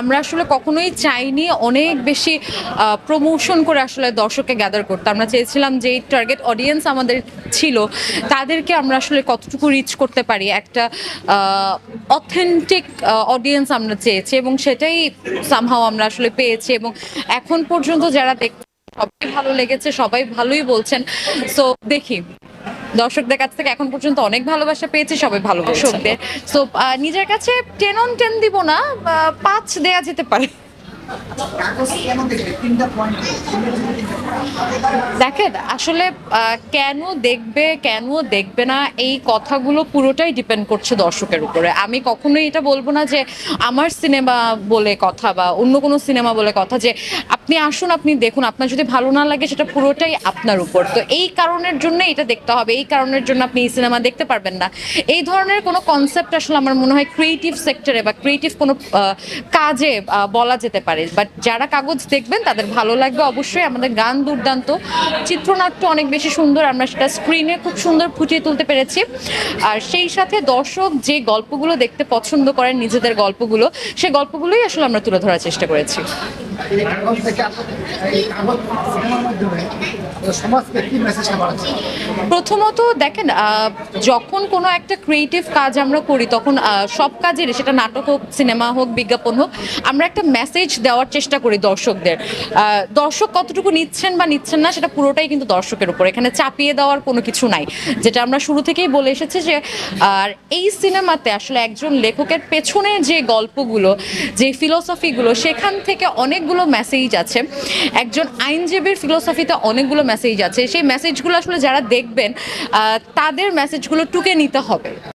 আমরা আসলে কখনোই চাইনি অনেক বেশি প্রমোশন করে আসলে দর্শককে গ্যাদার করতে। আমরা চেয়েছিলাম যে টার্গেট অডিয়েন্স আমাদের ছিল, তাদেরকে আমরা আসলে কতটুকু রিচ করতে পারি, একটা অথেন্টিক অডিয়েন্স আমরা চেয়েছি এবং সেটাই সামহাও আমরা আসলে পেয়েছি এবং এখন পর্যন্ত যারা দেখ, সবাই ভালো লেগেছে, সবাই ভালোই বলছেন। সো দেখি। দর্শকদের কাছ থেকে এখন পর্যন্ত অনেক ভালোবাসা পেয়েছি সবাই ভালো দর্শকদের। সো নিজের কাছে টেন অন টেন দিব না পাঁচ দেয়া যেতে পারে। দেখেন আসলে আহ, কেন দেখবে কেন দেখবে না এই কথাগুলো পুরোটাই ডিপেন্ড করছে দর্শকের উপরে। আমি কখনোই এটা বলব না যে আমার সিনেমা বলে কথা বা অন্য কোনো সিনেমা বলে কথা যে আপনি আসুন, আপনি দেখুন। আপনার যদি ভালো না লাগে, সেটা পুরোটাই আপনার উপর। তো এই কারণের জন্য এটা দেখতে হবে। এই কারণের জন্য আপনি এই সিনেমা দেখতে পারবেন না। এই ধরনের কোনো কনসেপ্ট আসলে আমার মনে হয় ক্রিয়েটিভ সেক্টরে বা ক্রিয়েটিভ কোনো কাজে বলা যেতে পারে। বাট যারা কাগজ দেখবেন, তাদের ভালো লাগবে অবশ্যই। আমাদের গান দুর্দান্ত। চিত্রনাট্য অনেক বেশি সুন্দর। আমরা সেটা স্ক্রিনে খুব সুন্দর ফুটিয়ে তুলতে পেরেছি। আর সেই সাথে দর্শক যে গল্পগুলো দেখতে পছন্দ করেন, নিজেদের গল্পগুলো সেই গল্পগুলোই আসলে আমরা তুলে ধরার চেষ্টা করেছি। প্রথমত দেখেন যখন কোনো একটা ক্রিয়েটিভ কাজ আমরা করি, তখন সব কাজের সেটা নাটক হোক, সিনেমা হোক, বিজ্ঞাপন হোক, আমরা একটা মেসেজ দেওয়ার চেষ্টা করি দর্শকদের। দর্শক কতটুকু নিচ্ছেন বা নিচ্ছেন না, সেটা পুরোটাই কিন্তু দর্শকের উপর। এখানে চাপিয়ে দেওয়ার কোনো কিছু নাই। যেটা আমরা শুরু থেকেই বলে এসেছি যে, আর এই সিনেমাতে আসলে একজন লেখকের পেছনে যে গল্পগুলো, যে ফিলোসফিগুলো সেখান থেকে অনেকগুলো মেসেজ আছে। একজন আইনজীবীর ফিলোসফিতে অনেকগুলো মেসেজ আছে। সেই মেসেজগুলো আসলে যারা দেখবেন তাদের মেসেজগুলো টুকে নিতে হবে।